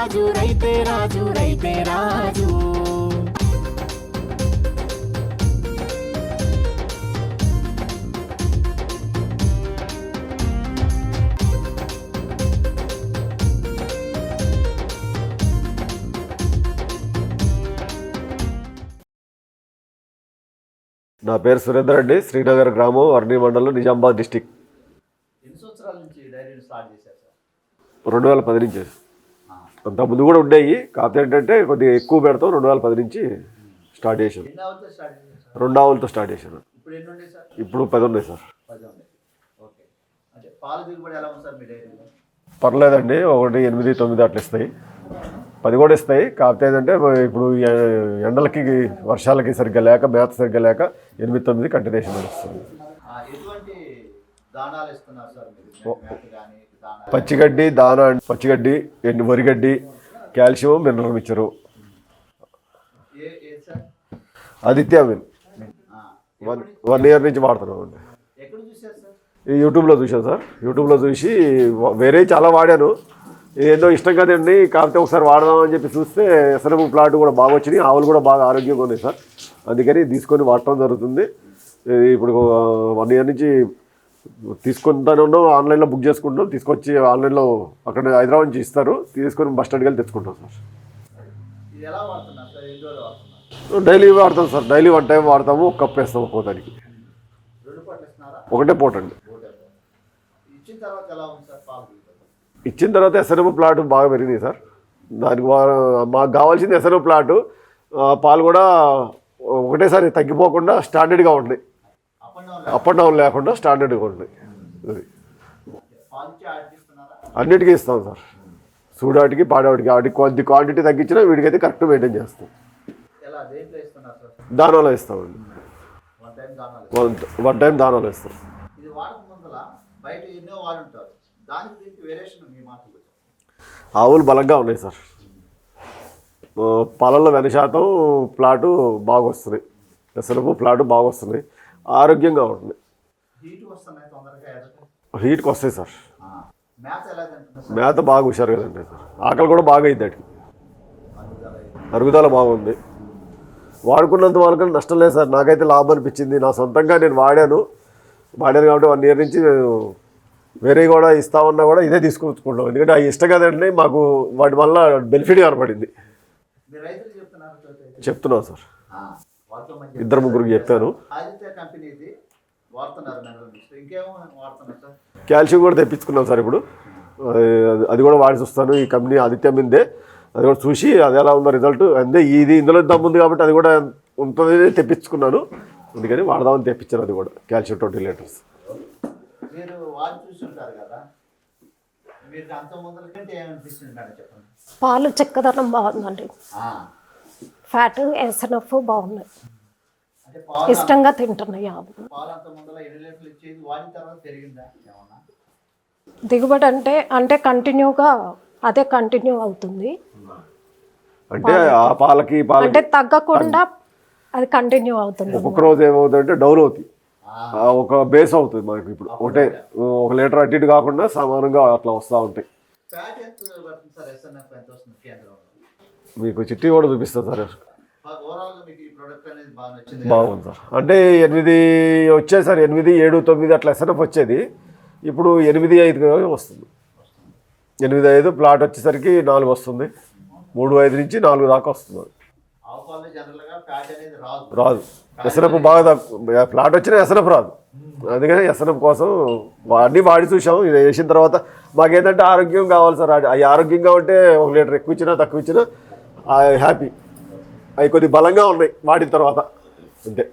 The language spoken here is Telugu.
రాజు రైతే రాజు రైతే రాజు. నా పేరు సురేందర్ రెడ్డి శ్రీనగర్ గ్రామం వర్ణి మండలం నిజామాబాద్ డిస్టిక్. ఎన్ని సంవత్సరాల నుంచి డైరీని స్టార్ట్ చేశారు సార్? రెండు వేల పది నుంచి. అంత ముందు కూడా ఉండేవి కాకపోతే ఏంటంటే కొద్దిగా ఎక్కువ పెడతాం. రెండు వేల పది నుంచి స్టార్ట్ చేశాను రెండు ఆవులతో స్టార్ట్ చేశాను. ఇప్పుడు పది ఉన్నాయి సార్. పర్లేదండి. ఒకటి ఎనిమిది తొమ్మిది అట్లా ఇస్తాయి. పది కూడా ఇస్తాయి. కాకపోతే ఏంటంటే ఇప్పుడు ఎండలకి వర్షాలకి సరిగ్గా లేక మేత సరిగ్గా లేక ఎనిమిది తొమ్మిది కంటిన్యూషన్ నడుస్తుంది. దానా పచ్చిగడ్డి దానా పచ్చిగడ్డి ఎండు వరిగడ్డి కాల్షియం మినరల్ మిక్చరు. ఆదిత్య మీన్ వన్ వన్ ఇయర్ నుంచి వాడుతున్నాం అండి. యూట్యూబ్లో చూసాను సార్. యూట్యూబ్లో చూసి వేరే చాలా వాడాను. ఏదో ఇష్టం కదండి కాకపోతే ఒకసారి వాడదామని చెప్పి చూస్తే ఎసరము ప్లాట్ కూడా బాగా వచ్చినాయి. ఆవులు కూడా బాగా ఆరోగ్యంగా ఉన్నాయి సార్. అందుకని తీసుకొని వాడటం జరుగుతుంది. ఇప్పుడు వన్ ఇయర్ నుంచి తీసుకుంటానే ఉన్నాం ఆన్లైన్లో బుక్ చేసుకుంటాం తీసుకొచ్చి ఆన్లైన్లో అక్కడ హైదరాబాద్ నుంచి ఇస్తారు తీసుకొని బస్ స్టాండ్కి వెళ్ళి తెచ్చుకుంటాం సార్. డైలీ వాడతాం సార్ డైలీ వన్ టైం వాడతాము ఒక కప్ వేస్తాము ఇస్తున్నారా ఒకటే పూటండి. ఇచ్చిన తర్వాత ఎస్ఎన్ఎం ప్లాట్ బాగా పెరిగింది సార్. దానికి మాకు కావాల్సింది ఎస్ఎన్ఎం ప్లాట్. పాలు కూడా ఒకటేసారి తగ్గిపోకుండా స్టాండర్డ్గా ఉన్నాయి అప్ అండ్ డౌన్ లేకుండా స్టాండర్డ్గా ఉన్నాయి అది అన్నిటికీ ఇస్తాం సార్. సూడాటికి పాడవాటికి వాటికి కొద్ది క్వాంటిటీ తగ్గించినా వీడికైతే కరెక్ట్ మెయింటైన్ చేస్తాం. ఎలా దానాలో ఇస్తామండి వన్ టైం దానాలు వన్ వన్ టైం ఇస్తాం ఆవులు బలంగా ఉన్నాయి సార్. పొలంలో వెన శాతం ప్లాటు బాగా వస్తున్నాయి. ఎసరపు ప్లాటు బాగా వస్తున్నాయి. ఆరోగ్యంగా ఉంటుంది. హీట్కి వస్తాయి సార్. మేత బాగా హుషారు కదండి సార్. ఆకలి కూడా బాగా అయింది ఇది. అరుగుదల బాగుంది. వాడుకున్నంత వరకు నష్టం లేదు సార్. నాకైతే లాభం అనిపించింది. నా సొంతంగా నేను వాడాను. వాడాను కాబట్టి వన్ ఇయర్ నుంచి వేరే కూడా ఇస్తామన్నా కూడా ఇదే తీసుకొచ్చుకుంటాం ఎందుకంటే అవి ఇష్టం కదండి మాకు వాటి వల్ల బెనిఫిట్ కనపడింది. చెప్తున్నాను సార్. ఇద్దరు ముగ్గురికి చెప్పాను. వాడుతున్నారు ఇంకేమో వాడుతున్నారు సార్. కాల్షియం కూడా తెప్పించుకున్నాం సార్ ఇప్పుడు. అది- కూడా వాడి చూస్తాను ఈ కంపెనీ ఆదిత్య మిందే అది కూడా చూసి అది ఎలా ఉందో రిజల్ట్ అందే ఇది ఇందులో దమ్ము ఉంది కాబట్టి అది కూడా ఉంటుంది తెప్పించుకున్నాను. అందుకని వాడదామని తెప్పించాను అది కూడా. కాల్షియం ట్వంటీ లీటర్స్ మీరు వాడి చూసి ఉంటారు కదా. మీరు అంత ముందర కంటే ఏమనిపిస్తుంది మేడం చెప్పండి. పాలు చిక్కదనం బాగుందండి. ఆ, ఫ్యాట్ ఎస్ఎన్ఎఫ్ బాగున్నాయి. ఇష్టంగా తింటున్నాయి ఆవులు దిగుబడి అంటే అంటే కంటిన్యూగా అదే కంటిన్యూ అవుతుంది. అంటే ఆ పాలకి అంటే తగ్గకుండా అది కంటిన్యూ అవుతుంది. ఒక్కొక్క రోజు ఏమవుతుందంటే డౌన్ అవుతాయి ఆ. ఒక బేస్ అవుతుంది మనకి ఇప్పుడు. ఒకటే ఒక లీటర్ అటు ఇటు కాకుండా సమానంగా అట్లా వస్తూ ఉంటాయి. మీకు చిట్టి కూడా చూపిస్తాను సార్. బాగుంది సార్. అంటే ఎనిమిది వచ్చేది సార్ ఎనిమిది ఏడు తొమ్మిది అట్లా ఎస్ఎన్ఎఫ్ వచ్చేది. ఇప్పుడు ఎనిమిది ఐదు వస్తుంది. ఎనిమిది ఐదు ప్లాట్ వచ్చేసరికి నాలుగు వస్తుంది. మూడు ఐదు నుంచి నాలుగు దాకా వస్తుంది. రాదు. ఎసరపు బాగా తక్కువ. ప్లాట్ వచ్చినా ఎసరపు రాదు. అందుకని ఎసరపు కోసం అన్నీ వాడి చూసాం ఇది వేసిన తర్వాత మాకేంటంటే ఆరోగ్యం కావాలి సార్. అది అవి ఆరోగ్యంగా ఉంటే ఒక లీటర్ ఎక్కువ ఇచ్చినా తక్కువ ఇచ్చినా హ్యాపీ అవి కొద్ది బలంగా ఉన్నాయి వాడిన తర్వాత. అంతే.